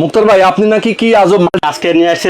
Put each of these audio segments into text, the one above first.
মুক্তার ভাই আপনি নাকি কি আজব আজকে নিয়ে আসছে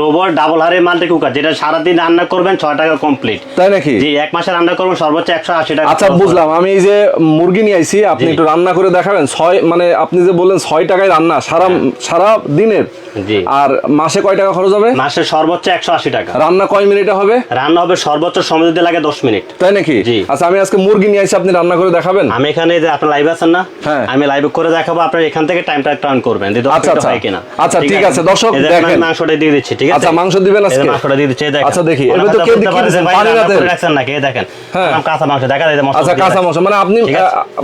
রোবট ডাবল হারে মাল্টি কুকার যেটা সারাদিন রান্না করবেন ছয় টাকা কমপ্লিট তাই নাকি? জি এক মাসে রান্না করবেন সর্বোচ্চ একশো আশি টাকা আচ্ছা বুঝলাম। আমি এই যে মুরগি নিয়ে আইছি আপনি একটু রান্না করে দেখাবেন। ছয় মানে আপনি যে বললেন ছয় টাকায় রান্না সারা সারা দিনের? জি। আর মাসে কয় টাকা খরচ হবে? মাসে সর্বোচ্চ একশো আশি টাকা। রান্না কয় মিনিটে হবে? রান্না হবে সর্বোচ্চ সময় দিতে লাগে দশ মিনিট। তাই নাকি? জি। আচ্ছা আমি আজকে মুরগি নিয়ে আইছি আপনি রান্না করে দেখাবেন? আমি এখানে যে আপনার লাইভ আছেন না হ্যাঁ। আমি লাইভ করে দেখাবো আপনার এখান থেকে টাইমটা টার্ন করবেন। আচ্ছা। হয় কিনা। আচ্ছা, ঠিক আছে, দর্শক, এই যে আপনার দেখেন। মাংসটা দিয়ে দিচ্ছি ঠিক আছে? আচ্ছা, মাংস দিবেন আজকে? মাংসটা দিয়ে দিচ্ছি দেখেন। আচ্ছা, দেখি। এবার তো কে বলতে কি পারে যে দিয়েছেন? ভাই পানি রাতে? রাখছেন নাকি? দেখেন হ্যাঁ। কাঁচা মাংস দেখা যায় মশলা আচ্ছা কাঁচা মাংস। মানে আপনি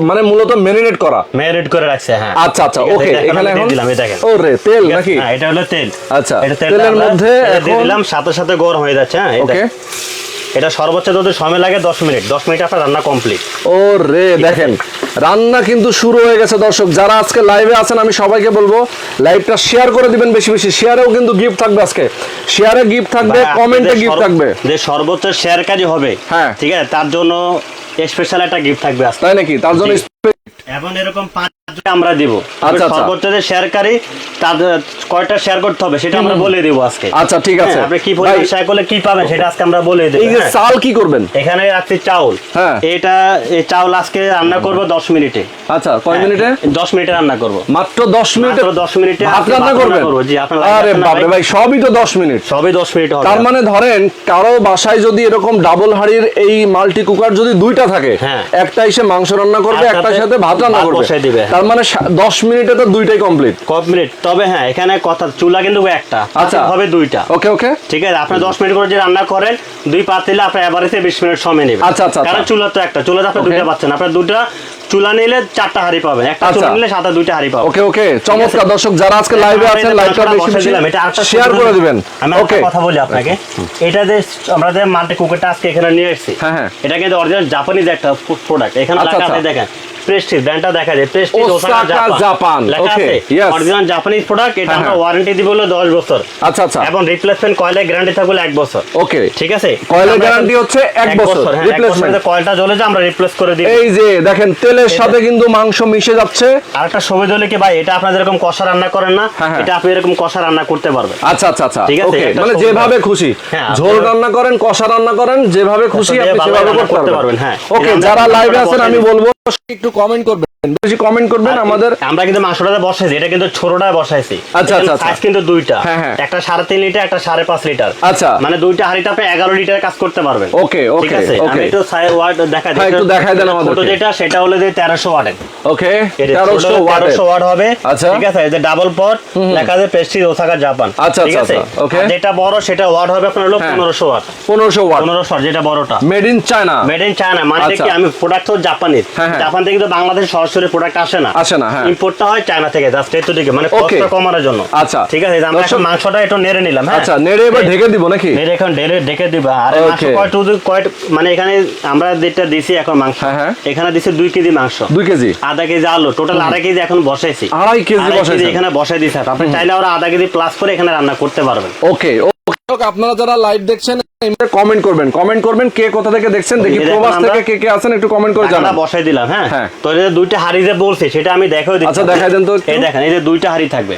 মানে মূলত মেরিনেট করা? ম্যারিনেট করে রাখছে হ্যাঁ। আচ্ছা আচ্ছা ওকে এখানে এখন দিলাম এই দেখেন। ও রে তেল নাকি? হ্যাঁ, এটা হলো তেল। আচ্ছা, এটা তেলের মধ্যে দিলাম সাথে সাথে গরম হয়ে যাচ্ছে হ্যাঁ এই দেখেন। এটা সর্বোচ্চ যদি সময় লাগে দশ মিনিট। দশ মিনিট আপনার রান্না কমপ্লিট ও রে দেখেন রান্না কিন্তু শুরু হয়ে গেছে দর্শক। যারা আজকে লাইভে আছেন আমি সবাইকে বলব লাইভটা শেয়ার করে দিবেন বেশি বেশি। শেয়ারেও কিন্তু গিফট থাকবে আজকে। শেয়ারে গিফট থাকবে কমেন্টে গিফট থাকবে। যে সর্বোচ্চ শেয়ার কাজই হবে হ্যাঁ। ঠিক আছে? তার জন্য স্পেশাল একটা গিফট থাকবে আজকে। তাই নাকি? তার জন্য। এবং এরকম পাঁচ আমরা দিব। আচ্ছা, আচ্ছা। সর্বোচ্চ যে শেয়ারকারী তাদের কয়টা শেয়ার করতে হবে সেটা আমরা বলে দিব আজকে। আচ্ছা, ঠিক আছে। হ্যাঁ, আপনি কি পরিমাণ শেয়ার করলে কি পাবেন সেটা আজকে আমরা বলে দেব এই যে হ্যাঁ। চাল কি করবেন? এখানে রাখছি চাউল। হ্যাঁ। এটা এই চাউল আজকে রান্না করব দশ মিনিটে। আচ্ছা কয় মিনিটে? দশ মিনিটে রান্না করব। মাত্র দশ মিনিটে মাত্র 10 মিনিটে ভাত রান্না করবেন? করব, জি, আপনার আরে আছে বাপরে ভাই? সবই তো দশ মিনিট। সবই দশ মিনিট হবে। তার মানে ধরেন কারও বাসায় যদি এরকম ডাবল হাড়ির এই মাল্টি কুকার যদি দুইটা থাকে হ্যাঁ। একটা এসে মাংস রান্না করবে একটা একটার সাথে সাথে ভাত রান্না করবে। দিবে। তার মানে সা- দশ মিনিটে তো দুইটাই কমপ্লিট কত মিনিট? তবে হ্যাঁ এখানে কথা চুলা কিন্তু একটা। আচ্ছা। হবে দুইটা। ওকে ওকে। ঠিক আছে আপনি দশ মিনিট করে যে রান্না করেন দুই পাতিলে আপনার এভারেজে বিশ মিনিট সময় নেবে। আচ্ছা, আচ্ছা, কারণ আচ্ছা। চুলা তো একটা চুলাতে আপনি দুইটা পাচ্ছেন আপনার দুটা চুলা নিলে চারটা হাড়ি পাবেন। একটা আচ্ছা। চুলা নিলে সাথে দুইটা হাড়ি পাবেন। ওকে ওকে। চমৎকার। দর্শক যারা আজকে লাইভে আছেন এটা লাইভটা বেশি আরেকটা শেয়ার করে দিবেন। আমি একটা কথা বলি আপনাকে। এটা যে আমরা যে মাল্টি কুকারটা আজকে এখানে নিয়ে এসেছি হ্যাঁ, হ্যাঁ। এটা কিন্তু অরিজিনাল জাপানিজ একটা প্রোডাক্ট এখানে আচ্ছা, লেখা আচ্ছা। দেখেন। প্রেস্টিজ ব্র্যান্ডটা দেখা যায় প্রেস্টিজ ওসাকা জাপান, আছে yes. অরিজিনাল জাপানিজ প্রোডাক্ট এটা হ্যাঁ, আমরা হ্যাঁ। ওয়ারেন্টি দিব হলো 10 বছর। আচ্ছা আচ্ছা। এবং রিপ্লেসমেন্ট কয়েলের গ্যারান্টি থাকবে হলো এক বছর। ওকে ঠিক আছে? কয়েলের গ্যারান্টি হচ্ছে এক বছর হ্যাঁ, রিপ্লেসমেন্ট কয়েলটা জ্বলে যায় আমরা রিপ্লেস করে দিই এই যে দেখেন তেলের সাথে কিন্তু মাংস মিশে যাচ্ছে। সুবিধা হলে কি ভাই এটা আপনাদের এরকম কষা রান্না করেন না হ্যাঁ, হ্যাঁ। এটা আপনি এরকম কষা রান্না করতে পারবেন। আচ্ছা আচ্ছা আচ্ছা। ঠিক আছে, ওকে মানে যেভাবে খুশি। হ্যাঁ, ঝোল রান্না করেন কষা রান্না করেন যেভাবে খুশি আপনি সেভাবে করতে পারবেন। হ্যাঁ। ওকে যারা লাইভে আছেন আমি বলব একটু কমেন্ট করবেন। বেশি কমেন্ট করবেন আমাদের আমরা কিন্তু মাংসটাতে বসাইছি এটা কিন্তু ছোটটায় বসাইছি। আচ্ছা, আচ্ছা, আচ্ছা। সাইজ কিন্তু দুইটা। হ্যাঁ, হ্যাঁ। একটা সাড়ে তিন লিটার একটা সাড়ে পাঁচ লিটার আচ্ছা। মানে দুইটা হাড়িতে আপনি এগারো লিটার কাজ করতে পারবেন। ওকে ঠিক ওকে আছে? ওকে আমি একটু ওয়াট দেখা হ্যাঁ, একটু দেখাই দেন আমাদেরকে। ছোট যেটা সেটা হলো যে তেরোশো ওয়াটের ওকে তেরোশো তেরোশো ওয়াট হবে। আচ্ছা। ঠিক আছে? এই যে ডাবল পট লেখা আছে প্রেস্টিজ ওসাকা জাপান আচ্ছা, ঠিক আচ্ছা, আছে? আচ্ছা, okay. আর যেটা বড় সেটা ওয়াট হবে আপনার হলো। পনেরোশো ওয়াট পনেরোশো ওয়াট পনেরোশো যেটা বড়টা। Made in China made in China মানে আচ্ছা। কি আমি প্রোডাক্ট তো জাপানিজ। জাপান থেকে কিন্তু বাংলাদেশ সরাসরি প্রোডাক্ট আসে না। আসে না, হ্যাঁ। ইম্পোর্টটা হয় চায়না থেকে জাস্ট এত দিকে মানে কষ্ট কমানোর জন্য। আচ্ছা। ঠিক আছে আমরা এখন মাংসটা একটু নেড়ে নিলাম হ্যাঁ। আচ্ছা নেড়ে এবার ঢেকে দিব নাকি? নেড়ে এখন ঢেলে ঢেকে দিবা আর মাংস Okay. কয় মানে এখানে আমরা যেটা দিছি এখন মাংস হ্যাঁ, হ্যাঁ। এখানে দিছি দুই কেজি মাংস। দুই কেজি? আধা কেজি আলু টোটাল আড়াই কেজি এখন বসাইছি। আড়াই কেজি আড়াই বসাইছেন। এখানে বসাই দিছে আপনি চাইলে ওরা আধা কেজি প্লাস করে এখানে রান্না করতে পারবেন। ওকে ওকে আপনারা যারা লাইভ দেখছেন কমেন্ট করবেন। কমেন্ট করবেন কে কোথা থেকে দেখছেন দেখি প্রবাস থেকে কে কে আছেন একটু কমেন্ট করে জানান। বসাই দিলাম হ্যাঁ? হ্যাঁ। তো এই যে দুইটা হাড়ি যে বলছি সেটা আমি দেখাও দিচ্ছি। আচ্ছা, দেখাই দেন তো এই দেখেন এই যে দুইটা হাড়ি থাকবে।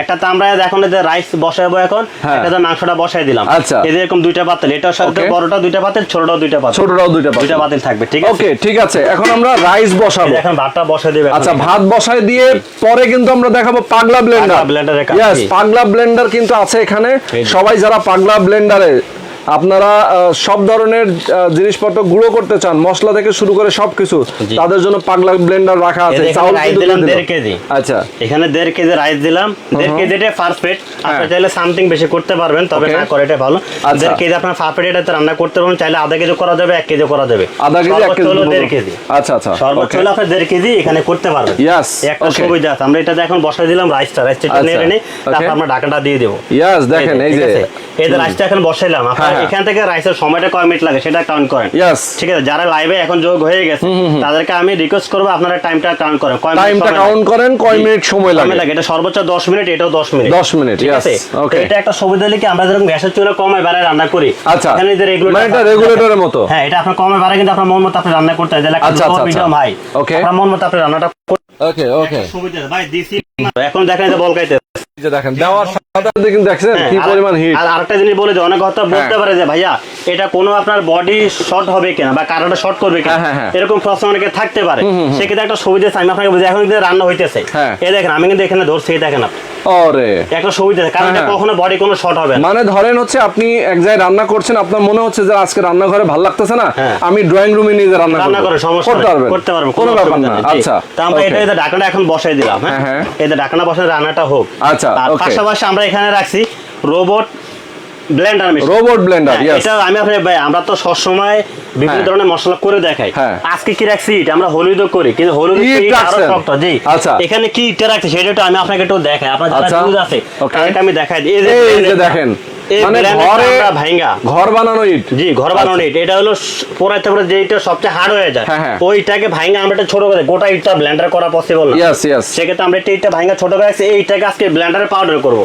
একটা তো আমরা এখন যে রাইস বসাবো এখন হ্যাঁ। একটা মাংসটা বসাই দিলাম। আচ্ছা। এই যে এরকম দুইটা পাতিল এটার সাথে বড়টা দুইটা পাতিল ছোটটাও দুইটা পাতিল। ছোটরাও দুইটা দুইটা পাতিল থাকবে ঠিক আছে? ওকে ঠিক আছে। এখন আমরা রাইস বসাবো। এখন ভাতটা বসাই দেবে। আচ্ছা ভাত বসাই দিয়ে পরে কিন্তু আমরা দেখাবো পাগলা ব্লেন্ডার পাগলা blender কাজ পাগলা ব্লেন্ডার কিন্তু আছে এখানে। সবাই যারা পাগলা ব্লেন্ডারে আপনারা সব ধরনের জিনিসপত্র গুঁড়ো করতে চান মশলা থেকে শুরু করে সবকিছু। তাদের জন্য পাগলা ব্লেন্ডার রাখা আছে চাউল কিন্তু দিলাম দিয়ে দিল। দেড় কেজি। আচ্ছা। এখানে দেড় কেজি রাইস দিলাম। দেড় কেজি এটা পেট আপনি চাইলে সামথিং বেশি করতে পারবেন তবে না করে এটা ভালো। আচ্ছা। দেড় কেজি আপনার পেট এটাতে রান্না করতে পারবেন চাইলে আধা কেজি করা যাবে এক কেজি করা যাবে। আধা কেজি এক কেজি হলো দেড় কেজি। আচ্ছা আচ্ছা। সর্বোচ্চ হলো আপনি দেড় কেজি এখানে করতে পারবেন। এই একটা সুবিধা আছে আমরা এটাতে এখন বসাই দিলাম রাইসটা রাইসটা আচ্ছা, নেড়ে তারপর আমরা ঢাকাটা দিয়ে দেবো। Yes, দেখেন এই যে এই যে। রাইসটা এখন বসাইলাম। আপনার। এখান থেকে রাইসের সময়টা কয় মিনিট লাগে সেটা কাউন্ট করেন। ঠিক আছে যারা লাইভে এখন যোগ হয়ে গেছে তাদেরকে আমি রিকোয়েস্ট করব আপনারা টাইমটা কাউন্ট করেন। কয় মিনিট টাইমটা কাউন্ট করেন কয় মিনিট সময় লাগে? লাগে? এটা সর্বোচ্চ 10 মিনিট এটাও 10 মিনিট। 10 মিনিট, ঠিক আছে. তো এটা একটা সুবিধা হলে কি আমরা যেরকম গ্যাসের চুলা কমায় বাড়ায় রান্না করি? আচ্ছা। এখানে যে রেগুলেটর মানে এটা রেগুলেটরের মতো? হ্যাঁ এটা আপনার কমায় বাড়ায় কিন্তু আপনার মন মতো আপনি রান্না করতে হয়। আচ্ছা, আচ্ছা, মিডিয়াম হাই Okay. আপনার মন মতো আপনি রান্নাটা ওকে ওকে সুবিধা ভাই দিছি এখন দেখেন যে বলকাইতে যে দেখেন দেওয়ার সাথে সাথে কিন্তু দেখছেন হ্যাঁ, কি পরিমাণ হিট আর আরেকটা জিনিস বলে যে অনেক কথা বলতে পারে যে ভাইয়া এটা কোনো আপনার বডি শর্ট হবে কিনা বা কারোটা শর্ট করবে কিনা। এরকম প্রশ্ন অনেকে থাকতে পারে। সেক্ষেত্রে একটা সুবিধা আমি আপনাকে বলছি এখন কিন্তু রান্না হইতেছে। হ্যাঁ। দেখেন আমি কিন্তু এখানে ধরছি দেখেন আপনি। ওরে একটা সুবিধা কারণ হ্যাঁ, এটা। কখনো বডি কোনো শর্ট হবে মানে ধরেন হচ্ছে আপনি এক জায়গায় রান্না করছেন আপনার মনে হচ্ছে যে আজকে রান্নাঘরে ভালো লাগতেছে না। আমি ড্রয়িং রুমে নিয়ে রান্না রান্না করে সমস্যা করতে পারবেন। করতে পারব কোনো ব্যাপার না। আচ্ছা তা আমরা এটা এটা এখন বসাই দিলাম হ্যাঁ। এই ঢাকনা বসাই রান্নাটা হোক। আচ্ছা, আর পাশাপাশি আমরা এখানে রাখছি robot blender machine robot blender হ্যাঁ, এটা আমি আপনার ভাই আমরা তো সবসময় বিভিন্ন হ্যাঁ। ধরনের মশলা করে দেখাই। হ্যাঁ। আজকে কি রাখছি ইট আমরা হলুদও করি কিন্তু হলুদ ইট ইট আরও শক্ত জি। আচ্ছা। এখানে কি ইটটা রাখছি সেটা আমি আপনাকে একটু দেখাই। আপনার যারা আচ্ছা। আছে তাদেরকে আমি দেখাই। এই এই যে দেখেন। মানে ঘরে আমরা ঘর বানানো ইট? জি ঘর বানানো ইট। এটা হলো পোড়াইতে পরে যেটা সবচেয়ে হার্ড হয়ে যায়। হ্যাঁ, হ্যাঁ। ওইটাকে ভাঙা আমরা একটা ছোট করে গোটা ইটটা ব্লেন্ডার করা পসিবল না। ইয়েস ইয়েস সেক্ষেত্রে আমরা একটা ইটটা ভাঙা ছোট করে এই ইটটাকে আজকে ব্লেন্ডারে পাউডার করব।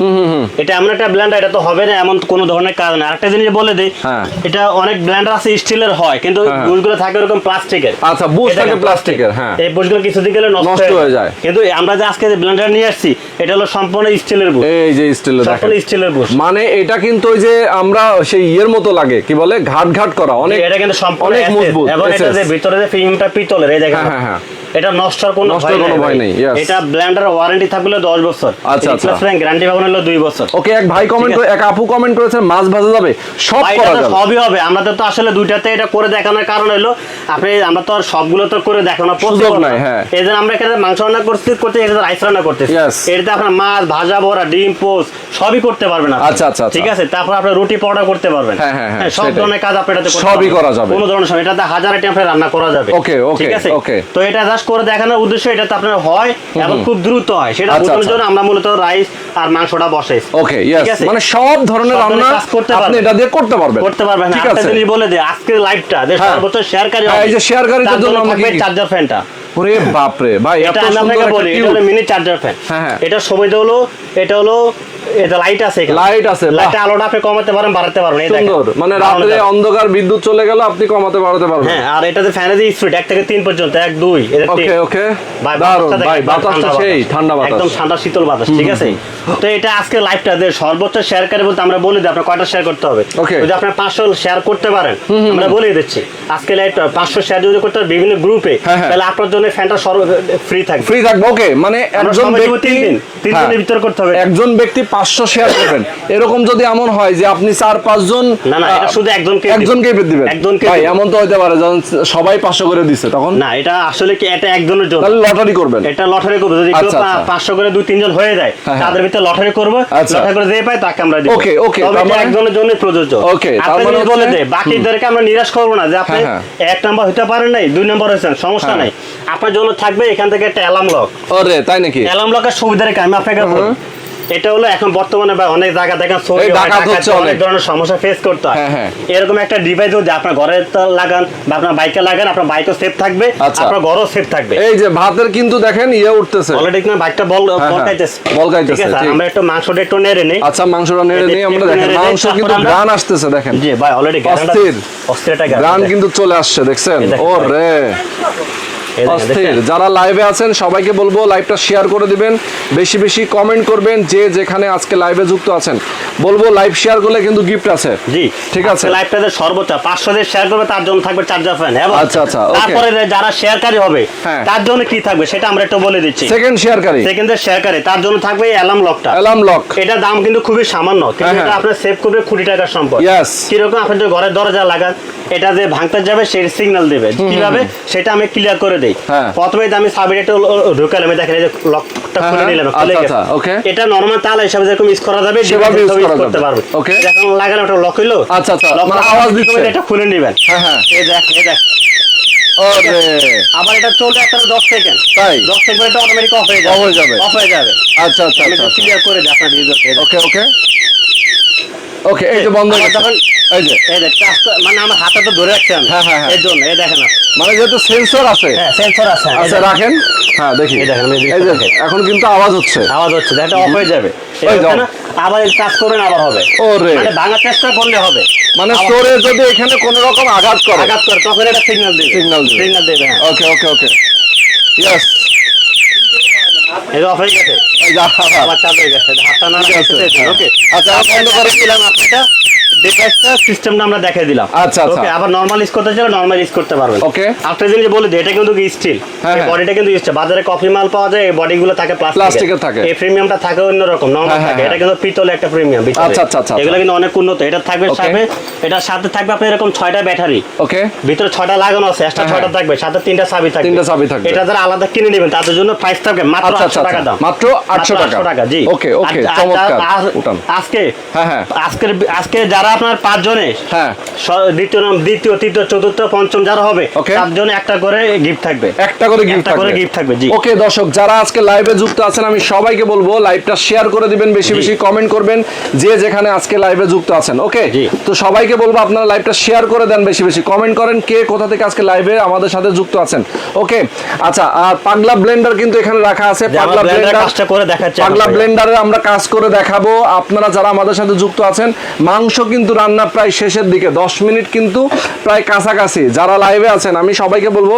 এটা এমন একটা ব্লেন্ডার এটা তো হবে না এমন কোনো ধরনের কাজ না। আরেকটা জিনিস বলে দিই হ্যাঁ। এটা অনেক ব্লেন্ডার আছে স্টিলের হয় কিন্তু হ্যাঁ। বুশগুলো থাকে ওরকম প্লাস্টিকের। আচ্ছা, বুশ থাকে প্লাস্টিকের, হ্যাঁ। এই বুশগুলো কিছুদিন গেলে নষ্ট নষ্ট হয়ে যায়। কিন্তু আমরা যে আজকে ব্লেন্ডার নিয়ে আসছি এটা হলো সম্পূর্ণ স্টিলের বুশ। এই যে স্টিলের সম্পূর্ণ স্টিলের বুশ। মানে এটা কিন্তু ওই যে আমরা সেই ইয়ের মতো লাগে কি বলে ঘাট ঘাট করা অনেক এটা কিন্তু সম্পূর্ণ অনেক মজবুত এবং এটা যে ভিতরে যে ফিল্মটা পিতলের এই দেখেন হ্যাঁ, হ্যাঁ, হ্যাঁ। এটা নষ্ট হওয়ার কোনো নষ্ট কোনো ভয় নেই. এটা ব্লেন্ডার ওয়ারেন্টি থাকবে হলো 10 বছর আচ্ছা, আচ্ছা। রিপ্লেসমেন্ট গ্যারান্টি পাবেন হলো 2 বছর ওকে এক ভাই কমেন্ট করে এক আপু কমেন্ট করেছেন মাছ ভাজা যাবে সব করা যাবে সবই হবে আমাদের তো আসলে দুইটাতে এটা করে দেখানোর কারণ হলো আপনি আমরা তো আর সবগুলো তো করে দেখানো সুযোগ না। হ্যাঁ। এই জন্য আমরা এখানে মাংস রান্না করছি করতে এখানে রাইস রান্না করতেছি. এটাতে আপনার মাছ ভাজা বড়া ডিম পোস্ট সবই করতে পারবেন। আচ্ছা, আচ্ছা, আচ্ছা। ঠিক আছে তারপর আপনি রুটি পরোটা করতে পারবেন। হ্যাঁ, হ্যাঁ, হ্যাঁ, সব ধরনের কাজ আপনি এটাতে সবই করা যাবে। কোনো ধরনের সময় এটাতে হাজার আইটেম আপনি রান্না করা যাবে। ঠিক আছে? okay. তো এটা জাস্ট করে দেখানোর উদ্দেশ্য এটাতে আপনার হয় এবং খুব দ্রুত হয়। সেটা আচ্ছা, বোঝানোর আচ্ছা। জন্য আমরা মূলত রাইস আর মাংসটা বসাই। ওকে ইয়েস মানে সব ধরনের রান্না আপনি এটা দিয়ে করতে পারবেন। করতে পারবেন। ঠিক আছে। জিনিস বলে দে আজকের লাইভটা যে। সর্বোচ্চ শেয়ারকারী এই যে শেয়ারকারীদের জন্য আমরা কি- চার্জার ফ্যানটা ওরে বাপ রে ভাই এত সুন্দর একটা এটা মিনি চার্জার ফ্যান হ্যাঁ। এটা সুবিধা হলো এটা হলো এটা লাইট আছে লাইট আছে, লাইটটা আলোটা আপনি কমাতে পারেন বাড়াতে পারবেন এই সুন্দর। মানে অন্ধকার বিদ্যুৎ চলে গেল আপনি কমাতে বাড়াতে পারবেন। হ্যাঁ আর এটাতে ফ্যানের স্পিড এক থেকে তিন পর্যন্ত এক দুই এটা ওকে ওকে ভাই, ভাই বাতাসটা ঠান্ডা সেই বাতাস। ঠান্ডা বাতাস। একদম ঠান্ডা শীতল বাতাস ঠিক আছে? তো এটা আজকে লাইভটা যে সর্বোচ্চ শেয়ারকারী বলতে আমরা বলে দিই আপনার কয়টা শেয়ার করতে হবে? যদি আপনার পাঁচশো শেয়ার করতে পারেন আমরা বলে দিচ্ছি আজকে লাইভটা পাঁচশো শেয়ার যদি করতে বিভিন্ন গ্রুপে হ্যাঁ, হ্যাঁ। তাহলে আপনার জন্য ফ্যানটা সর্ব ফ্রি থাকবে। ফ্রি থাকবে ওকে মানে একজন ব্যক্তি তিন দিন তিন দিনের ভিতরে করতে হবে। একজন ব্যক্তি পাঁচশো শেয়ার করবেন। এরকম যদি এমন হয় যে আপনি চার পাঁচজন শুধু একজনকে একজনকেই দিবেন। একজনকে এমন তো হইতে পারে যখন সবাই পাঁচশো করে দিচ্ছে তখন। না এটা আসলে কি এটা একজনের জন্য? তাহলে লটারি করবেন। এটা লটারি করব। যদি আচ্ছা, আচ্ছা। পাঁচশো করে দুই তিনজন হয়ে যায় হ্যাঁ, তাদের ভিতরে লটারি করব। আচ্ছা। লটারি করে যে পায় তাকে আমরা দিব। তার এটা মানে- একজনের জন্য প্রযোজ্য। Okay, তার আপনি মানে বলে দেয় বাকিদেরকে আমরা নিরাশ করব না যে আপনি হ্যাঁ, এক নাম্বার হইতে পারেন নাই দুই নাম্বার হয়েছেন সমস্যা হ্যাঁ। নাই। আপনার জন্য থাকবে এখান থেকে একটা অ্যালার্ম লক ওরে তাই নাকি? অ্যালার্ম লকের সুবিধা রেখে আমি আপনাকে এটা হলো এখন বর্তমানে ভাই অনেক জায়গা দেখেন অনেক। ধরনের সমস্যা ফেস করতে হয়। হ্যাঁ, হ্যাঁ। এরকম একটা ডিভাইস যদি আপনার ঘরে লাগান বা আপনার বাইকে লাগান আপনার বাইকও সেফ থাকবে আচ্ছা। আপনার ঘরও সেফ থাকবে। এই যে ভাতের কিন্তু দেখেন ইয়ে উঠতেছে। অলরেডি না বাইকটা বল হ্যাঁ, বল। খাইতেছে বল খাইতেছে, ঠিক আছে আমরা একটু মাংসটা একটু নেড়ে নেই। আচ্ছা মাংসটা নেড়ে নিয়ে আমরা দেখেন মাংস কিন্তু গ্রান আসতেছে দেখেন। জি ভাই অলরেডি অস্থির। অস্থির একটা গ্রান কিন্তু চলে আসছে দেখছেন? এই যারা লাইভে আছেন সবাইকে বলব লাইভটা শেয়ার করে দিবেন। বেশি বেশি কমেন্ট করবেন যে যেখানে আজকে লাইভে যুক্ত আছেন। বলব লাইভ শেয়ার করলে কিন্তু গিফট আছে। জি। ঠিক আছে। লাইভটাতে সর্বোচ্চ 500 দের শেয়ার করবে তার জন্য থাকবে চার্জার ফ্যান এবং আচ্ছা, আচ্ছা, তারপরে যারা শেয়ারকারী হবে হ্যাঁ। তার জন্য কি থাকবে সেটা আমরা একটু বলে দিচ্ছি। সেকেন্ড শেয়ারকারী সেকেন্ডের শেয়ারকারী তার জন্য থাকবে অ্যালার্ম লকটা অ্যালার্ম লক এটা দাম কিন্তু খুবই সামান্য কিন্তু হ্যাঁ, এটা হ্যাঁ। আপনার সেভ করবে কোটি টাকার সম্পদ। কীরকম? আপনি যে ঘরের দরজা লাগান এটা যে ভাঙতে যাবে সেই সিগন্যাল দেবে। কীভাবে? সেটা আমি ক্লিয়ার করে দেই হ্যাঁ। প্রথমে আমি সাবির একটা ঢুকালাম দেখেন এই যে লকটা খুলে হ্যাঁ। নিলাম খুলে আচ্ছা, আচ্ছা. এটা নরমাল তালা হিসাবে যেরকম ইউজ করা যাবে সেভাবে use করতে পারবে Okay. যখন লাগালাম একটা লক হইল আচ্ছা, আচ্ছা, মানে আওয়াজ দিচ্ছে। এটা খুলে নেবেন হ্যাঁ হ্যাঁ এই দেখ এই দেখ আবার এটা চলবে একটা দশ সেকেন্ড তাই? দশ সেকেন্ড এটা অটোমেটিক অফ হয়ে যাবে Off হয়ে যাবে। অফ হয়ে যাবে আচ্ছা আচ্ছা আচ্ছা ক্লিয়ার করে দিই আপনার ইউজারকে ওকে ওকে ওকে এই যে বন্ধ। যখন এই যে। এই দেখ মানে আমার হাতে তো ধরে হ্যাঁ, হ্যাঁ, হ্যাঁ। জন্য এই দেখেন মানে যেহেতু সেন্সর আছে। হ্যাঁ সেন্সর আছে। আচ্ছা। রাখেন। হ্যাঁ দেখি। এই দেখেন, এই যে এখন কিন্তু আওয়াজ হচ্ছে। আওয়াজ হচ্ছে এটা অফ হয়ে যাবে। আবার টাচ করবেন আবার হবে। ওরে। মানে ভাঙার চেষ্টা করলে হবে। মানে স্টোরে যদি এখানে কোন রকম আঘাত করে। আঘাত করে তখন এটা সিগন্যাল দেবে। Signal দিবে। সিগন্যাল দেবে হ্যাঁ। ওকে ওকে ওকে ইয়েস যে অফ হয়ে গেছে। আবার চালু হয়ে গেছে। হাতটা না ওকে আচ্ছা, আচ্ছা বন্ধ করে দিলাম ডিভাইসটা সিস্টেমটা আমরা দেখাই দিলাম আচ্ছা, আচ্ছা। ওকে আবার নরমাল ইউজ করতে চাইলে নরমাল ইউজ করতে পারবেন Okay. একটা জিনিস বলে দিই এটা কিন্তু স্টিল এই। বডিটা কিন্তু স্টিল বাজারে কফি মাল পাওয়া যায় এই বডিগুলো থাকে প্লাস্টিকের থাকে। এই প্রিমিয়ামটা থাকে অন্যরকম নরমাল থাকে। এটা কিন্তু পিতলে একটা প্রিমিয়াম আচ্ছা, আচ্ছা, আচ্ছা। এগুলো কিন্তু অনেক উন্নত এটা থাকবে সাথে এটার সাথে থাকবে আপনার এরকম ছয়টা ব্যাটারি ওকে ভিতরে ছয়টা লাগানো আছে এক্সট্রা। থাকবে সাথে তিনটা চাবি থাকবে তিনটা চাবি থাকবে। এটা যারা আলাদা কিনে নেবেন তাদের জন্য প্রাইস থাকবে মাত্র আচ্ছা, আচ্ছা, 800 টাকা আচ্ছা। দাম মাত্র 800 টাকা। টাকা জি Okay, okay, আর- আর- চমৎকার। আজকে হ্যাঁ, হ্যাঁ। আজকে যারা আপনার পাঁচ জনে হ্যাঁ দ্বিতীয় নাম দ্বিতীয় তৃতীয় চতুর্থ পঞ্চম যারা হবে Okay. একটা করে গিফট থাকবে। একটা করে গিফট করে gift থাকবে, জি। ওকে দর্শক যারা আজকে লাইভে যুক্ত আছেন আমি সবাইকে বলব লাইভটা শেয়ার করে দিবেন বেশি বেশি কমেন্ট করবেন যে যেখানে আজকে লাইভে যুক্ত আছেন ওকে তো সবাইকে বলব আপনারা লাইভটা শেয়ার করে দেন বেশি বেশি কমেন্ট করেন কে কোথা থেকে আজকে লাইভে আমাদের সাথে যুক্ত আছেন ওকে আচ্ছা আর পাগলা ব্লেন্ডার কিন্তু এখানে রাখা আছে পাগলা ব্লেন্ডার কাজটা করে দেখাচ্ছি পাগলা ব্লেন্ডারে আমরা কাজ করে দেখাবো আপনারা যারা আমাদের সাথে যুক্ত আছেন মাংস কিন্তু রান্না প্রায় শেষের দিকে 10 মিনিট কিন্তু প্রায় কাছাকাছি যারা লাইভে আছেন আমি সবাইকে বলব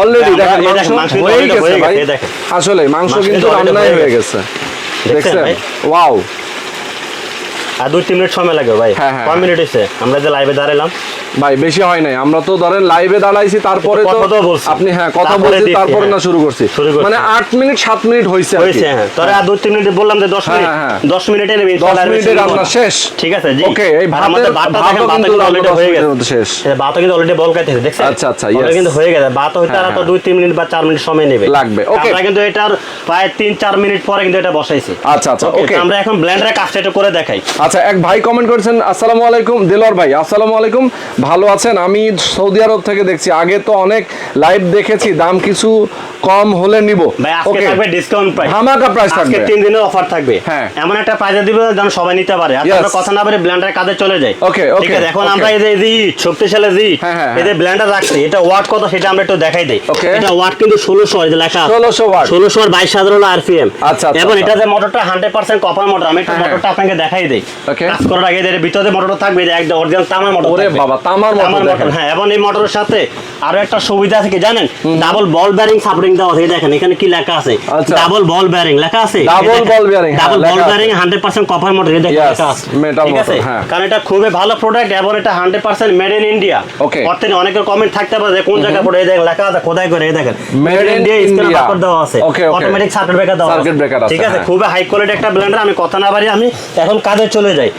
অলরেডি দেখেন মাংস দেখেন, হয়ে গেছে ভাই গেছে, দেখেন। আসলে মাংস মাংস কিন্তু রান্নাই হয়ে হয়ে গেছে। দেখছেন ভাই? ওয়াও আর দুই তিন মিনিট সময় লাগে ভাই হ্যাঁ, হ্যাঁ, কয় হ্যাঁ। মিনিট হয়েছে আমরা যে লাইভে দাঁড়ালাম ভাই বেশি হয় নাই। আমরা তো ধরেন লাইভে দাঁড়াইছি তারপরে তো। আপনি হ্যাঁ কথা বলছি তারপরে হ্যাঁ। না শুরু করছি। মানে 8 মিনিট 7 মিনিট হইছে। হয়েছে হ্যাঁ। তোরা আর দুই তিন মিনিট বললাম যে দশ হ্যাঁ, মিনিট হ্যাঁ। দশ মিনিটে নেবে 10 মিনিটে রান্না শেষ। ঠিক আছে জি। ওকে এই আমাদের ভাতটা দেখেন, ভাতটা কিন্তু কিন্তু হয়ে হয়ে গেছে। শেষ। এটা ভাতও কিন্তু অলরেডি বল দেখছেন? আচ্ছা, আচ্ছা, কিন্তু হয়ে গেছে। ভাত হইতে আর হ্যাঁ, তো দুই তিন মিনিট বা চার মিনিট সময় নেবে। লাগবে, okay. আমরা কিন্তু এটার প্রায় তিন চার মিনিট পরে কিন্তু এটা বসাইছি। আচ্ছা, আচ্ছা, okay. আমরা এখন ব্লেন্ডারে কাজটা করে দেখাই। আচ্ছা এক ভাই কমেন্ট করেছেন আসসালামু আলাইকুম দিলওয়ার ভাই আসসালামু আলাইকুম। ভালো আছেন? আমি সৌদি আরব থেকে দেখছি। আগে তো অনেক লাইভ দেখেছি দাম কিছু কম হলে নিব। ভাই আজকে ওকে থাকবে ডিসকাউন্ট প্রাইস ধামাকা প্রাইস আজকে থাকবে। তিন দিনের অফার থাকবে। হ্যাঁ। এমন একটা প্রাইজে দিবে যেন সবাই নিতে পারে। আর আমরা কথা না বলে ব্লেন্ডারের কাজে চলে যাই Okay, ঠিক okay, আছে এখন আমরা এই যে এই শক্তিশালী ইট, হ্যাঁ, হ্যাঁ, এই যে ব্লেন্ডার রাখছি এটা ওয়াট কত সেটা আমরা একটু দেখাই দেই. এটা ওয়াট কিন্তু ষোলোশো এই যে লেখা আছে। 1600 watt। ষোলোশো আর বাইশ হাজার হলো আরপিএম আচ্ছা, আচ্ছা, এবং আচ্ছা। এটা যে মোটরটা হান্ড্রেড পার্সেন্ট কপার মোটর আমি একটু হ্যাঁ, হ্যাঁ। মোটরটা আপনাকে দেখাই দেই। Okay. কাজ করার আগে এর ভিতরে মোটর থাকবে এই যে একদম অরিজিনাল তামার মোটর ওরে বাবা, মোটর হ্যাঁ এবং এই মোটরের সাথে আরও একটা সুবিধা আছে কি জানেন? ডাবল বল ব্যারিং সাপোর্টিং দেওয়া আছে। দেখেন এখানে কি লেখা আছে? আচ্ছা। ডাবল বল ব্যারিং লেখা আছে? ball bearing, হ্যাঁ, double ball bearing 100% copper motor Yes, লেখা আছে। আছে? হ্যাঁ। কারণ এটা খুবই ভালো প্রোডাক্ট এবং এটা 100% মেড ইন ইন্ডিয়া. অর্থে অনেকের কমেন্ট থাকতে পারে কোন জায়গা পড়ে এই দেখেন লেখা আছে খোদাই করে এই দেখেন। Made in ইন্ডিয়া স্ক্রিনে. বারকোড দেওয়া আছে. অটোমেটিক সার্কিট ব্রেকার দেওয়া Circuit breaker আছে, ঠিক আছে? হ্যাঁ। খুবই হাই কোয়ালিটি একটা ব্লেন্ডার আমি কথা না বাড়ি আমি এখন কাজে চলে যাই।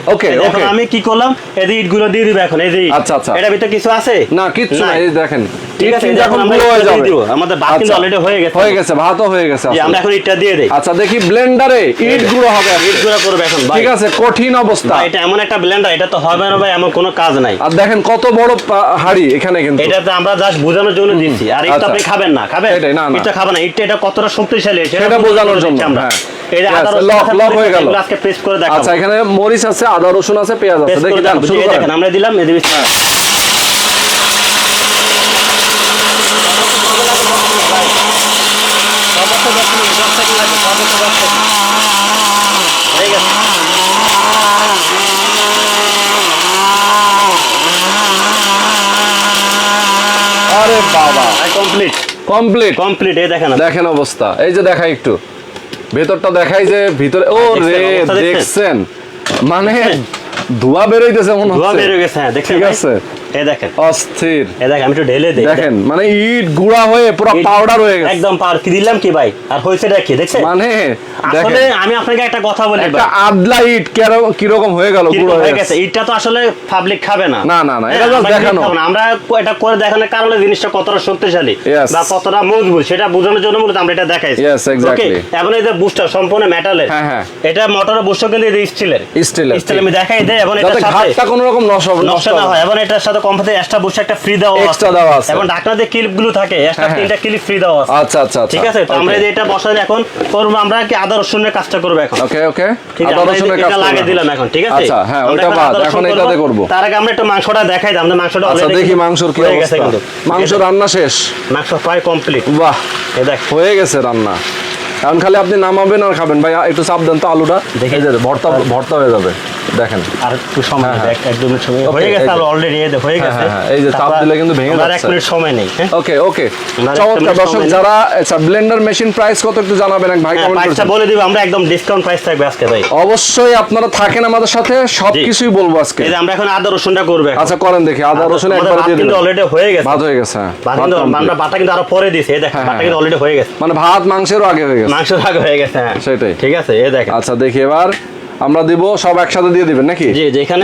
দেখুন okay. আমি কি করলাম? এই যে ইটগুলো দিয়ে দিব এখন এই আচ্ছা, আচ্ছা। ভিতরে কিছু আছে? না নাই। এই দেখেন ঠিক আছে, কিন্তু এই এখন দেখুন, আমরা গুঁড়ো হয়ে যাবে। আমাদের ভাত কিন্তু আচ্ছা। হয়ে গেছে। হয়ে গেছে ভাতও হয়ে গেছে আমরা এখন ইটটা দিয়ে দেই। আচ্ছা দেখি ব্লেন্ডারে ইট গুঁড়ো হবে। ইট গুঁড়া করবে এখন ভাই। ঠিক আছে কঠিন অবস্থা। এটা এমন একটা ব্লেন্ডার এটা তো হবে না ভাই এমন কোনো কাজ নাই। আর দেখেন কত বড় হাড়ি এখানে কিন্তু। এটাতে আমরা জাস্ট বোঝানোর জন্য দিচ্ছি। আর ইটটা আচ্ছা। আপনি খাবেন না খাবেন? না, না। ইটটা খাবেন না ইটটা এটা কতটা শক্তিশালী সেটা বোঝানোর জন্য, আমরা। হ্যাঁ। হয়ে আচ্ছা এখানে মরিচ আছে আদা রসুন আছে পেঁয়াজ আছে দেখি শুরু করেন। আমরা দিলাম এই দিচ্ছি হয়ে গেছে আরে বাবা কমপ্লিট কমপ্লিট কমপ্লিট এই দেখেন দেখেন অবস্থা। এই যে দেখাই একটু। ভেতরটা দেখাই যে ভিতরে ও রে দেখছেন? মানে ধোয়া বেরোইতেছে মনে ধোয়া হচ্ছে। বের হয়ে গেছে হ্যাঁ ঠিক আছে। দেখেন। অস্থির। এই দেখেন আমি একটু ঢেলে দিই। দেখেন মানে ইট গুঁড়া হয়ে পুরো পাউডার হয়ে গেছে। একদম পার কি দিলাম কি ভাই? আর হয়েছে কি? দেখছেন? মানে আসলে আমি আপনাকে একটা কথা বলি একটা আদলা ইট কেরো- কীরকম হয়ে গেল গুঁড়ো হয়ে গেছে। এটা তো আসলে পাবলিক খাবে না। না, না, না, এটা হ্যাঁ, just আমরা দেখানো। আমরা এটা করে দেখানোর কারণে জিনিসটা কতটা শক্তিশালী বা কতটা মজবুত সেটা বোঝানোর জন্য মূলত আমরা এটা দেখাইছি। Exactly. Okay? এবং এই যে বুস্টার সম্পূর্ণ মেটালের হ্যাঁ, হ্যাঁ। এটা মোটরের বুস্টার কিন্তু স্টিলের স্টিলের স্টিল আমি দেখাই দেই এবং এটার সাথে কোনো রকম নষ্ট না হয়। এবং এটার সাথে কমপ্লিট এক্সট্রা বুস্টার একটা ফ্রি দেওয়া Extra দেওয়া আছে। এবং ঢাকনা যে ক্লিপগুলো থাকে এক্সট্রা হ্যাঁ, হ্যাঁ। তিনটা ক্লিপ ফ্রি দেওয়া আছে। আচ্ছা আচ্ছা আচ্ছা। ঠিক আছে? তো আমরা এটা বসাই এখন করব আমরা কি আদা রসুনের কাজটা করব এখন? ওকে ওকে আদা রসুনের কাজ এটা লাগিয়ে দিলাম এখন ঠিক আছে? আচ্ছা হ্যাঁ ওটা বাদ এখন এটাতে করব। তার আগে আমরা একটু মাংসটা দেখাই দাম মাংসটা আচ্ছা দেখি মাংসর কি অবস্থা। মাংস রান্না শেষ। মাংস প্রায় কমপ্লিট বাহ। এই দেখ। হয়ে গেছে রান্না। এখন খালি আপনি নামাবেন আর খাবেন। ভাই একটু চাপ দেন তো আলুটা। দেখি। এই যে ভর্তা ভর্তা হয়ে যাবে। দেখেন। আর একটু সময় হ্যাঁ, এক- এক দু মিনিট সময় হয়ে গেছে। আর অলরেডি এই হয়ে হ্যাঁ, গেছে। হ্যাঁ, হ্যাঁ, এই যে চাপ দিলে কিন্তু ভেঙে আমরা আর এক মিনিট সময় নেই হ্যাঁ? ওকে ওকে। চমৎকার দর্শক যারা আচ্ছা ব্লেন্ডার মেশিন প্রাইস কত একটু জানাবেন এক ভাই হ্যাঁ, কমেন্ট করেছেন। বলে দিব আমরা একদম ডিসকাউন্ট প্রাইস থাকবে আজকে ভাই। অবশ্যই আপনারা থাকেন আমাদের সাথে সবকিছুই বলব আজকে। এই যে আমরা এখন আদা রসুনটা করবে। আচ্ছা করেন দেখি আদা রসুন একবার দিয়ে কিন্তু দিন অলরেডি হয়ে গেছে। ভাত হয়ে গেছে হ্যাঁ। ভাত। আমরা ভাতটা কিন্তু আরও পরে দিছি এই দেখেন হ্যাঁ, ভাতটা হ্যাঁ। কিন্তু অলরেডি হয়ে গেছে। মানে ভাত মাংসেরও আগে হয়ে গেছে। মাংস ভাগ হয়ে গেছে হ্যাঁ। সেটাই। ঠিক আছে এ দেখ আচ্ছা দেখি এবার। আমরা দিব সব একসাথে দিয়ে দিবেন নাকি? জি আমি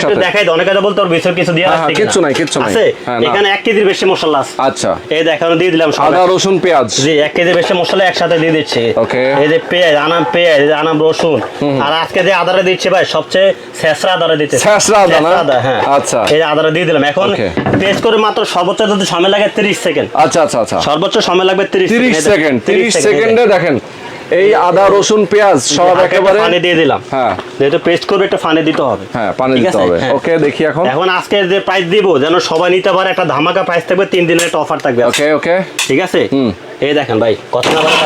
একটু। দেখাই অনেকে বলতো ওর ভিতর কিছু দিয়ে হ্যাঁ, হ্যাঁ। কিচ্ছু নাই, কিচ্ছু নাই। আছে? হ্যাঁ, এখানে এক কেজির বেশি মশলা আছে। আচ্ছা। এই দেখানো দিয়ে দিলাম সব আদা রসুন পেঁয়াজ। জি এক কেজি বেশি মশলা একসাথে দিয়ে দিচ্ছি। Okay. এই যে পেঁয়াজ আনাম পেঁয়াজ আনাম রসুন। আর আজকে যে আদারে দিচ্ছি ভাই সবচেয়ে শেষরা ছেঁচড়া আদা না? হ্যাঁ। আচ্ছা। এই দিয়ে দিলাম। এখন. পেস্ট করে মাত্র সর্বোচ্চ যদি সময় লাগে 30 সেকেন্ড। আচ্ছা আচ্ছা আচ্ছা। সর্বোচ্চ সময় লাগবে 30 তিরিশ এই দেখেন, সেকেন্ড 30 সেকেন্ডে দেখেন। এই আদা রসুন পেঁয়াজ সব একেবারে পানি দিয়ে দিলাম। হ্যাঁ। যেহেতু পেস্ট করবে একটু পানি দিতে হবে। হ্যাঁ পানি দিতে হবে। হ্যাঁ। ওকে দেখি এখন। এখন আজকে যে প্রাইস দিব যেন সবাই নিতে পারে একটা ধামাকা প্রাইস থাকবে তিন দিনের একটা অফার থাকবে। ওকে ওকে ঠিক আছে? হুম। এই দেখেন ভাই কত না বলে।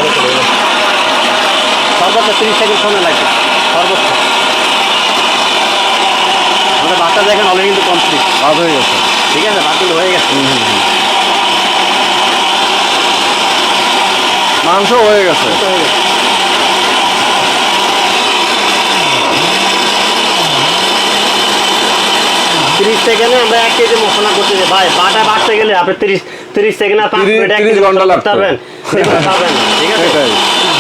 সর্বোচ্চ তিরিশ সেকেন্ড সময় লাগবে। সর্বোচ্চ। আমাদের বাচ্চা দেখেন অলরেডি কিন্তু কমপ্লিট ভাত হয়ে গেছে। ঠিক আছে? ভাত হয়ে গেছে। মাংস হয়ে গেছে। হয়ে গেছে। তিরিশ সেকেন্ডে আমরা এক কেজি মশলা করতে ভাই বাটা বাটতে গেলে আপনি তিরিশ তিরিশ সেকেন্ড আর পাঁচ মিনিট এক কেজি ঘণ্টা পারবেন। পাবেন ঠিক আছে?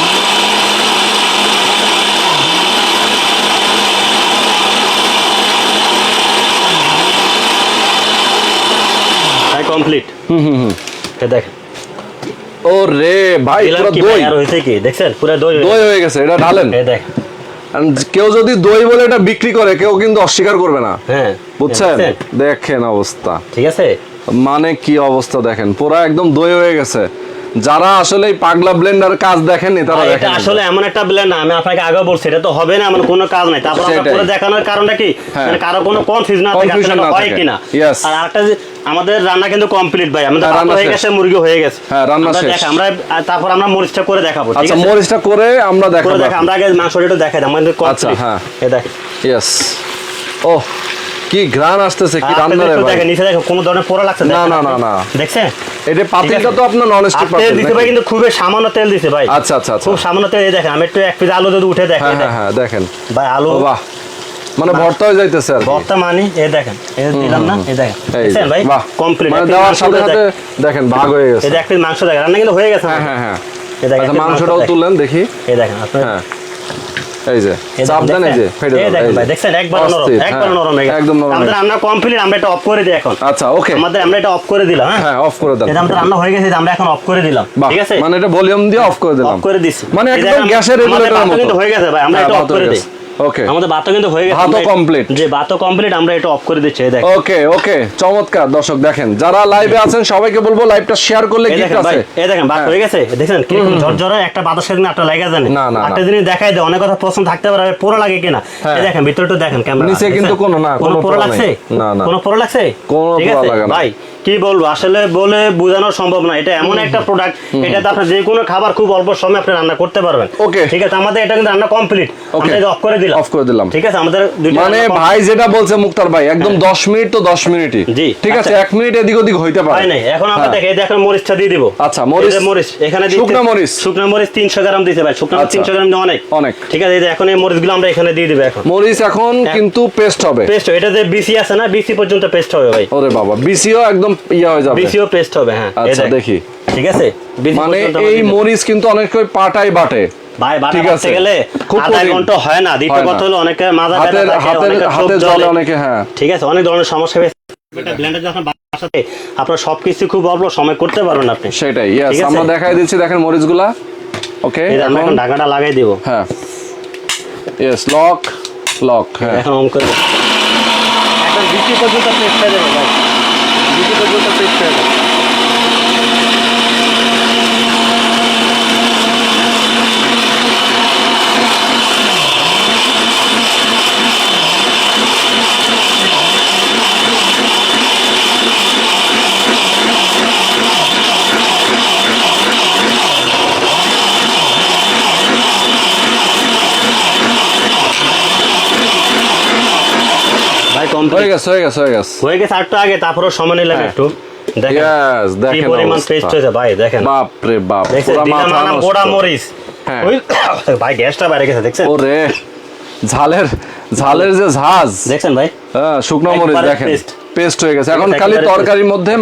ভাই কমপ্লিট হুম হুম হুম। দেখেন। ও রে ভাই পুরো দই। আর হয়েছে কি? দেখছেন? পুরো দই দই হয়ে গেছে এটা ঢালেন। এই And কেউ যদি দই বলে এটা বিক্রি করে কেউ কিন্তু অস্বীকার করবে না। হ্যাঁ বুঝছেন? দেখেন অবস্থা। ঠিক আছে? মানে কি অবস্থা দেখেন? পুরো একদম দই হয়ে গেছে। যারা আসলে এই পাগলা ব্লেন্ডার কাজ দেখেননি তারা দেখেন আসলে এমন একটা ব্লেন্ড আমি আপনাকে আগে বলছি এটা তো হবে না এমন কোনো কাজ নাই তারপর আমরা। পুরো দেখানোর কারণটা কি হ্যাঁ। মানে কারও কোনো কনফিউশন না থাকে হয়। কিনা. আর আরেকটা আমাদের রান্না কিন্তু কমপ্লিট ভাই আমাদের হ্যাঁ, রান্না হয়ে গেছে মুরগি হয়ে গেছে হ্যাঁ, রান্না শেষ। দেখ আমরা তারপর আমরা মরিচটা করে দেখাবো ঠিক আচ্ছা মরিচটা করে আমরা দেখাবো দেখা আমরা আগে মাংসটা একটু দেখাই দাম আমাদের আচ্ছা, হ্যাঁ। এই দেখ ইয়েস ও কি ঘ্রাণ আসতেছে কি রান্না রে ভাই দেখেন নিচে দেখেন কোনো ধরনের পোড়া লাগছে না, না, না, না। দেখছেন এটা পাতিলটা তো আপনার নন স্টিক তেল পাতিল দিতে ভাই কিন্তু খুবই সামান্য তেল দিছে ভাই। আচ্ছা আচ্ছা আচ্ছা। খুব সামান্য তেল দেখেন আমি একটু এক পিস আলু যদি উঠে দেখেন। হ্যাঁ হ্যাঁ দেখেন। হ্যাঁ ভাই আলু বাহ। মানে ভর্তা হয়ে যাইতেছে আর ভর্তা মানি এই দেখেন এই দিলাম না এই দেখেন। দেখছেন ভাই? বাহ। কমপ্লিট মানে দেওয়ার সাথে সাথে দেখেন। ভাগ হয়ে গেছে। এই এক পিস মাংস দেখেন রান্না কিন্তু হয়ে গেছে হ্যাঁ হ্যাঁ হ্যাঁ। এই দেখেন আচ্ছা মাংসটাও তুললেন দেখি। এই দেখেন আপনি হ্যাঁ। এই যে চাপ দেন এই যে ফেটে। দেখছেন? একবার নরম একবার হ্যাঁ, নরম হয়ে একদম নরম আমাদের রান্না কমপ্লিট আমরা এটা অফ করে দিই এখন। আচ্ছা ওকে। আমাদের আমরা এটা অফ করে দিলাম হ্যাঁ? হ্যাঁ অফ করে দিলাম এটা আমাদের রান্না হয়ে গেছে আমরা এখন অফ করে দিলাম ঠিক আছে? মানে এটা ভলিউম দিয়ে অফ করে দিলাম। অফ করে দিছি। মানে একদম গ্যাসের রেগুলেটর মতো। হয়ে গেছে ভাই আমরা হ্যাঁ, এটা অফ করে হয়ে দিই। ওকে আমাদের ভাতও কিন্তু হয়ে গেছে। ভাতও complete। যে ভাতও কমপ্লিট আমরা এটা অফ করে দিচ্ছি এই দেখেন। ওকে ওকে চমৎকার। দর্শক দেখেন যারা লাইভে আছেন সবাইকে বলব লাইভটা শেয়ার করলে গিফট আছে। এই দেখেন ভাত হ্যাঁ। হয়ে গেছে? দেখেন কীরকম ঝরঝরে একটা বাতাসের দিন একটা লাগা জানে। না, না, একটা। জিনিস দেখাই দেয় অনেক কথা প্রশ্ন থাকতে পারে পুরো লাগে কিনা। হ্যাঁ। এই দেখেন ভিতরটা দেখেন ক্যামেরা নিচে কিন্তু কোনো না, কোনো পুরো লাগছে? না, না। কোনো পুরো লাগছে? কোনো আছে লাগে না। ভাই। কি বলব? আসলে বলে বোঝানো সম্ভব না। এটা এমন একটা প্রোডাক্ট এটাতে আপনি যে কোনো খাবার খুব অল্প সময় আপনি রান্না করতে পারবেন। Okay. ঠিক আছে আমাদের এটা কিন্তু রান্না কমপ্লিট. আমরা অফ করে দিলাম। অফ করে দিলাম। ঠিক আছে আমাদের মানে ভাই যেটা বলছে মুক্তার ভাই একদম 10 মিনিট তো 10 মিনিটই। জি, ঠিক আছে আচ্ছা। এক মিনিট এদিক ওদিক হইতে পারে। হয় নাই। এখন আমরা হ্যাঁ। দেখে এই দেখেন মরিচটা দিয়ে দিব। আচ্ছা, মরিচ। মরিচ এখানে দিচ্ছে- শুকনা মরিচ। শুকনা মরিচ 300 গ্রাম দিতে ভাই। শুকনা আচ্ছা। 300 গ্রাম অনেক। অনেক। ঠিক আছে এই যে এখন এই মরিচগুলো আমরা এখানে দিয়ে দিব এখন। মরিচ এখন কিন্তু পেস্ট হবে। পেস্ট এটা যে বিসি আছে না বিসি পর্যন্ত পেস্ট হবে ভাই। ওরে বাবা বিসিও একদম ইয়া হয়ে যাবে। বিসিও পেস্ট হবে হ্যাঁ। আচ্ছা দেখি। ঠিক আছে? মানে এই মরিচ কিন্তু অনেক পাটাই বাটে। ভাই বাটা ঠিক গেলে আধা ঘণ্টা হয় না। দ্বিতীয় কথা হলো অনেকে মাজা ব্যথা থাকে হাতের অনেকে হাতের চোখ জলে। অনেকে হ্যাঁ। ঠিক আছে অনেক ধরনের সমস্যা হবে ব্লেন্ডার যখন বাসাতে আপনার সবকিছু খুব অল্প সময় করতে পারবেন আপনি। সেটাই ইয়েস আমরা দেখাই দিচ্ছি দেখেন মরিচগুলা। ওকে এখন? ঢাকাটা লাগাই দিব। হ্যাঁ। লক লক হ্যাঁ। এখন অন করে এখন বিসি পর্যন্ত হয়ে যাবে ভাই। বিসি পর্যন্ত পেস্ট কমপ্লিট হয়ে গেছে হয়ে গেছে হয়ে গেছে। হয়ে গেছে আরেকটু আগে তারপরে সময় নিলাম হ্যাঁ। একটু। দেখেন কি পরিমাণ পেস্ট হয়েছে ভাই দেখেন। বাপ রে বাপ পুরা মাথা গোড়া মরিচ। হ্যাঁ। ভাই গ্যাসটা বাইরে গেছে দেখছেন? ওরে ঝালের ঝালের যে ঝাঁজ। দেখছেন ভাই? হ্যাঁ, শুকনো মরিচ দেখেন। পেস্ট হয়ে গেছে। এখন খালি তরকারির মধ্যে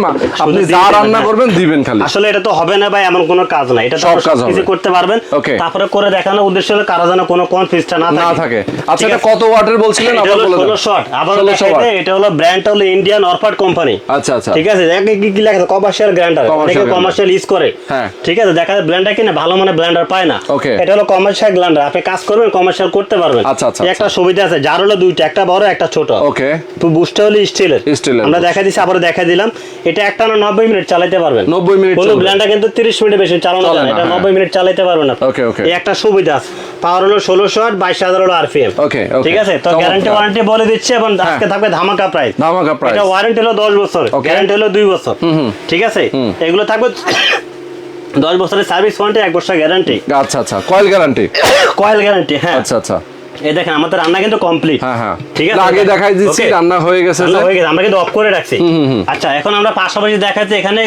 আপনি যা রান্না। করবেন দিবেন খালি। আসলে এটা তো হবে না ভাই এমন কোনো কাজ নাই। এটা সব কাজ কিছু। করতে পারবেন। তারপরে করে দেখানোর উদ্দেশ্য হলো কারও যেন কোনো কনফিউজটা না না থাকে। আচ্ছা ঠিক এটা আছে? কত ওয়াটের বলছিলেন? আবার বলে দেন। 16 শট। আবার 16 দেখাইতে এটা হলো ব্র্যান্ড হলো ইন্ডিয়ান অরফার্ড কোম্পানি আচ্ছা আচ্ছা। ঠিক আছে? দেখে কি কি লেখা আছে? কমার্শিয়াল Commercial অনেকে। কমার্শিয়াল ইউজ করে। হ্যাঁ। ঠিক আছে? দেখা যায় ব্লেন্ডার কিনে ভালো মানে ব্লেন্ডার পায় না। এটা হলো কমার্শিয়াল গ্রাইন্ডার আপনি কাজ করবেন কমার্শিয়াল করতে পারবেন। আচ্ছা, আচ্ছা, একটা সুবিধা আছে। যার হলো দুইটা একটা বড় একটা ছোট। ওকে তো বুস্টটা হলো স্টিলের এর আমরা দেখা দিছি আবার দেখা দিলাম। এটা একটা না নব্বই মিনিট চালাতে পারবেন। 90 মিনিট কোনো। ব্লেন্ডার কিন্তু তিরিশ মিনিট বেশি চালানো চলে যায় এটা হ্যাঁ। নব্বই মিনিট চালাতে পারবেন না। Okay, okay. এই একটা সুবিধা। পাওয়ার হলো ষোলোশো আট বাইশ হাজার হলো আরপিএম okay. ঠিক আছে? তো গ্যারান্টি ওয়ারেন্টি বলে দিচ্ছে এবং আজকে থাকবে ধামাকা প্রাইস ধামাকা price। এটা ওয়ারেন্টি হলো দশ বছর Okay. গ্যারান্টি হলো দুই বছর। ঠিক আছে? এগুলো থাকবে দশ বছরের সার্ভিস ওয়ারেন্টি এক বছর গ্যারান্টি আচ্ছা আচ্ছা। কয়েল গ্যারান্টি কয়েল গ্যারান্টি হ্যাঁ। আচ্ছা আচ্ছা। এই দেখেন আমাদের রান্না কিন্তু কমপ্লিট হ্যাঁ হ্যাঁ। ঠিক আছে? আগে দেখাই দিচ্ছি রান্না হয়ে গেছে হয়ে গেছে আমরা কিন্তু অফ করে রাখছি। আচ্ছা এখন আমরা পাশাপাশি দেখাচ্ছি এখানে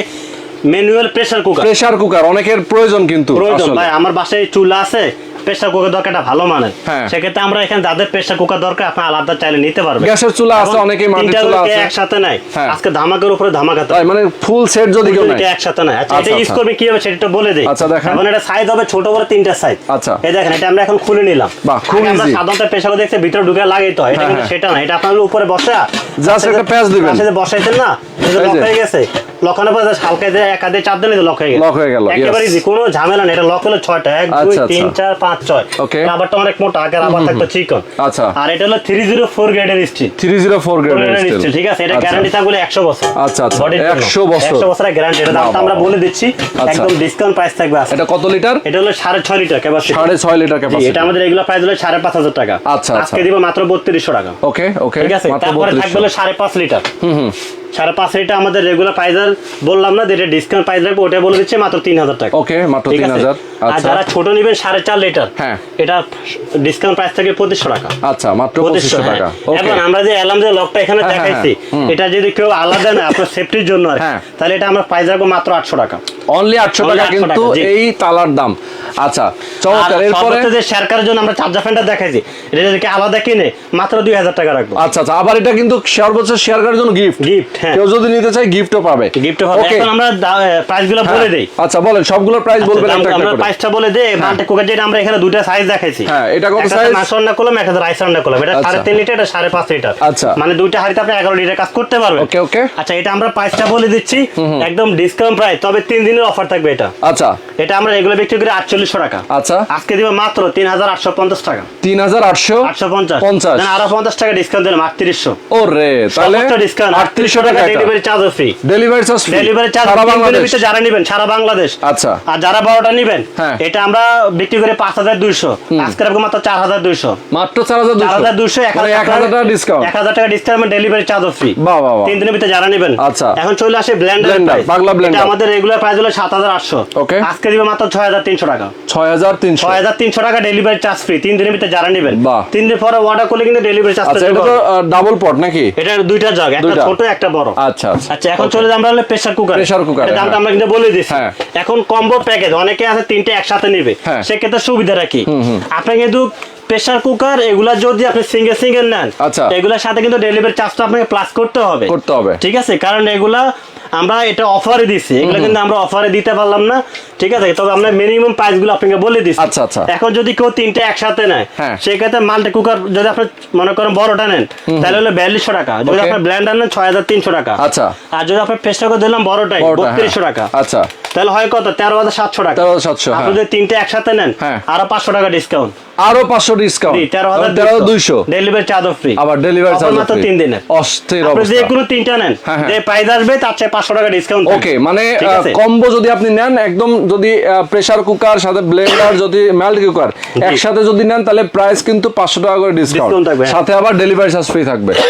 manual pressure cooker pressure cooker অনেকের প্রয়োজন কিন্তু প্রয়োজন ভাই আমার বাসায় চুলা আছে। প্রেসার কুকার দরকারটা ভালো মানের। হ্যাঁ। সেক্ষেত্রে আমরা এখানে যাদের প্রেসার কুকার দরকার আপনি আলাদা চাইলে নিতে পারবেন। গ্যাসের চুলা আছে অনেকেই মাটির চুলা আছে। একসাথে নাই? হ্যাঁ। আজকে ধামাকের উপরে ধামাকা তাই মানে ফুল সেট যদি কেউ নেয়। একসাথে নাই আচ্ছা আচ্ছা, এটা ইউজ আচ্ছা। করবে কি হবে সেটা একটু বলে দেই। আচ্ছা, দেখান। এখন এটা সাইজ হবে ছোট বড় তিনটা সাইজ আচ্ছা। এই দেখেন এটা আমরা এখন খুলে নিলাম। বাহ, খুব আগে আমরা সাধারণত প্রেসার কুকার দেখতে ভিতরে ঢুকে লাগাইতে হয় এটা হ্যাঁ, কিন্তু। সেটা না। এটা আপনার উপরে বসে। Just একটা প্যাঁচ দিবেন। যে বসাইতেন না? লক হয়ে গেছে। লকানোর পর হালকা এক চাপ দিলে লক হয়ে গেল। Lock হয়ে গেল, একেবারে easy, কোনো ঝামেলা নেই। এটা লক হলো ছয়টা এক দুই আচ্ছা, তিন আচ্ছা। চার পাঁচ ছয়। Okay. রাবারটা অনেক মোটা আগে রাবার থাকতো চিকন। আচ্ছা। আর এটা হলো গ্রেডের স্টিল গ্রেডের স্টিল ঠিক আছে? এটা গ্যারান্টি থাকবে একশো বছর। আচ্ছা, আচ্ছা। 100 বছর। 100 বছরের গ্যারান্টি এটা দামটা আমরা বলে দিচ্ছি। আচ্ছা। একদম ডিসকাউন্ট প্রাইস থাকবে এটা কত লিটার এটা হলো সাড়ে ছয় লিটার ক্যাপাসিটি সাড়ে ছয় লিটার ক্যাপাসিটি এটা আমাদের এগুলো প্রাইস হলো সাড়ে পাঁচ হাজার টাকা। আচ্ছা, আচ্ছা। আজকে দিব মাত্র বত্রিশশো টাকা। ওকে ওকে ঠিক আছে? তারপরে থাকবে হলো 3200 সাড়ে পাঁচ লিটার সাড়ে পাঁচ লিটার আমাদের রেগুলার প্রাইস বললাম না যেটা ডিসকাউন্ট প্রাইস রাখব ওটা বলে দিচ্ছে মাত্র তিন হাজার টাকা। ওকে মাত্র তিন হাজার। আর আচ্ছা। যারা ছোট নেবেন সাড়ে চার লিটার হ্যাঁ। এটা ডিসকাউন্ট প্রাইস থাকে পঁচিশশো টাকা। আচ্ছা মাত্র পঁচিশশো টাকা। এখন আমরা যে অ্যালার্ম যে লকটা এখানে হ্যাঁ, হ্যাঁ, দেখাইছি এটা যদি কেউ আলাদা না আপনার সেফটির জন্য আর হ্যাঁ। তাহলে এটা আমরা প্রাইস রাখব মাত্র আটশো টাকা। অনলি আটশো টাকা কিন্তু এই তালার দাম। আচ্ছা চমৎকার। এরপরে যে জন্য আমরা চার্জার ফ্যানটা দেখাইছি এটা যদি আলাদা কিনে মাত্র দুই হাজার টাকা রাখব। আচ্ছা আচ্ছা। আবার এটা কিন্তু সর্বোচ্চ শেয়ার করার জন্য গিফট গিফট হ্যাঁ কেউ যদি নিতে চায় গিফটও পাবে। গিফট হবে Okay, এখন আমরা প্রাইসগুলো হ্যাঁ। বলে দেই। আচ্ছা বলেন সবগুলোর প্রাইস বলবেন একটা একটা আমরা করে। প্রাইসটা বলে দেই। মাল্টি কুকার যেটা আমরা এখানে দুটো সাইজ দেখাইছি। হ্যাঁ, এটা কত? মাছ রান্না করলাম একটা রাইস রান্না করলাম। এটা আচ্ছা। সাড়ে তিন লিটার এটা সাড়ে পাঁচ লিটার। আচ্ছা। মানে দুইটা হাড়িতে আপনি এগারো লিটার কাজ করতে পারবেন। ওকে ওকে আচ্ছা এটা আমরা প্রাইসটা বলে দিচ্ছি। একদম ডিসকাউন্ট প্রাইস তবে তিন দিনের অফার থাকবে এটা। আচ্ছা। এটা আমরা এগুলো বিক্রি করি আটচল্লিশশো টাকা। আচ্ছা। আজকে দিব মাত্র তিন হাজার আটশো পঞ্চাশ টাকা। তিন হাজার আটশো আটশো পঞ্চাশ। পঞ্চাশ আরও পঞ্চাশ টাকা ডিসকাউন্ট দিলাম আটত্রিশশো। ও রে তাহলে ডিসকাউন্ট আটত্রিশশো টাকা ডেলিভারি চার্জও free delivery charge delivery charge সারা বাংলাদেশ। যারা নেবেন সারা বাংলাদেশ। আচ্ছা। আর যারা বড়টা নেবেন হ্যাঁ। এটা আমরা বিক্রি করে পাঁচ হাজার দুইশো। আজকে রাখব মাত্র চার হাজার দুইশো। মাত্র চার হাজার চার হাজার দুইশো এক মানে এক হাজার টাকা ডিসকাউন্ট এক হাজার টাকা ডিসকাউন্ট ডেলিভারি চার্জও ফ্রি বাহ, বাহ, বাহ। তিন দিনের ভিতরে যারা নেবেন। আচ্ছা। এখন চলে আসে ব্লেন্ডার Blender, পাগলা আমাদের রেগুলার প্রাইস হলো সাত হাজার আজকে দিবে মাত্র ছয় হাজার তিনশো টাকা। ছয় হাজার তিনশো। ছয় হাজার তিনশো টাকা ডেলিভারি চার্জ ফ্রি তিন দিনের ভিতরে যারা নেবেন। তিন দিন পরে অর্ডার করলে কিন্তু ডেলিভারি চার্জ আচ্ছা এটা তো ডাবল পট নাকি? এটা দুইটা জগ একটা ছোট একটা বড় আচ্ছা আচ্ছা আচ্ছা এখন চলে আমরা হলো প্রেসার কুকার প্রেসার কুকার দামটা। আমরা কিন্তু বলে দিছি হ্যাঁ। এখন কম্বো প্যাকেজ অনেকে আছে তিনটে একসাথে নেবে হ্যাঁ। সেক্ষেত্রে সুবিধাটা কি আপনি কিন্তু প্রেসার কুকার এগুলা যদি আপনি সিঙ্গেল সিঙ্গেল নেন আচ্ছা। এগুলোর সাথে কিন্তু ডেলিভারি চার্জটা আপনাকে প্লাস করতে হবে করতে হবে। ঠিক আছে কারণ এগুলা আমরা এটা অফারে দিচ্ছি এগুলো কিন্তু আমরা অফারে দিতে পারলাম না ঠিক আছে তবে আমরা মিনিমাম প্রাইসগুলো আপনাকে বলে দিচ্ছি আচ্ছা, আচ্ছা। এখন যদি কেউ তিনটে একসাথে নেয় হ্যাঁ। সেক্ষেত্রে মাল্টি কুকার যদি আপনি মনে করেন বড়টা নেন তাহলে হলো বিয়াল্লিশশো টাকা যদি Okay. আপনার ব্ল্যান্ডার নেন ছয় হাজার তিনশো টাকা আচ্ছা। আর যদি আপনার প্রেসার কুকার দিলাম বড়টাই বড়টা, হ্যাঁ। বত্রিশশো টাকা আচ্ছা তাহলে হয় কত তেরো হাজার সাতশো টাকা তেরো হাজার সাতশো, আপনি হ্যাঁ। যদি তিনটে একসাথে নেন। আরও পাঁচশো টাকা ডিসকাউন্ট আরও পাঁচশো ডিসকাউন্ট তেরো হাজার তেরো দুইশো। ডেলিভারি ফ্রি আবার ডেলিভারি চার্জ মাত্র তিন দিনের। অস্থির যে কোনো তিনটা নেন। হ্যাঁ, হ্যাঁ। যে প্রাইস আসবে তার চেয়ে পাঁচশো টাকা ডিসকাউন্ট ওকে মানে কম্বো যদি আপনি নেন একদম যদি প্রেসার কুকার সাথে ব্লেন্ডার যদি মেল্ট কুকার একসাথে যদি নেন তাহলে প্রাইস কিন্তু পাঁচশো টাকা করে ডিসকাউন্ট থাকবে, হ্যাঁ। সাথে আবার ডেলিভারি চার্জ ফ্রি থাকবে।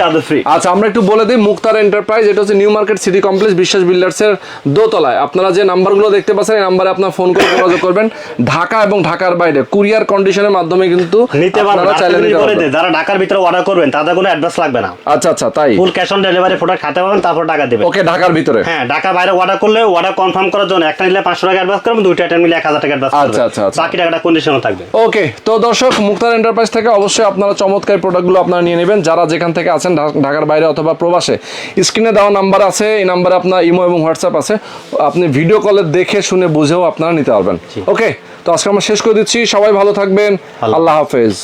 Charge free। আচ্ছা আমরা একটু বলে দিই মুক্তার এন্টারপ্রাইজ এটা হচ্ছে New Market City complex Biswas builders এর দোতলায়। আপনারা যে নাম্বারগুলো দেখতে পাচ্ছেন এই নাম্বারে আপনার ফোন করে যোগাযোগ করবেন। ঢাকা এবং ঢাকার বাইরে। কুরিয়ার কন্ডিশনের মাধ্যমে কিন্তু নিতে পারবেন যারা ঢাকার ভিতরে অর্ডার করবেন তাদের কোনো অ্যাডভান্স লাগবে না। আচ্ছা আচ্ছা তাই? Full cash on delivery product খাতে পাবেন তারপর টাকা দেবেন। ওকে ঢাকার ভিতরে? হ্যাঁ ঢাকা বাইরে অর্ডার করলে অর্ডার কনফার্ম করার জন্য একটা নিলে পাঁচশো টাকা অ্যাডভান্স করবেন দুইটা আইটেম নিলে এক হাজার টাকা অ্যাডভান্স আচ্ছা, আচ্ছা, আচ্ছা। বাকি টাকাটা কন্ডিশনও থাকবে। ওকে তো দর্শক মুক্তার এন্টারপ্রাইজ থেকে অবশ্যই আপনারা চমৎকার প্রোডাক্টগুলো আপনারা নিয়ে নেবেন। যারা যেখান থেকে আছেন ঢাকার বাইরে অথবা প্রবাসে স্ক্রিনে দেওয়া নাম্বার আছে এই নাম্বারে আপনার ইমো এবং হোয়াটসঅ্যাপ আছে। আপনি ভিডিও কলে দেখে শুনে বুঝেও আপনারা নিতে পারবেন। ওকে তো আজকে আমরা শেষ করে দিচ্ছি। সবাই ভালো থাকবেন। আল্লাহ হাফেজ।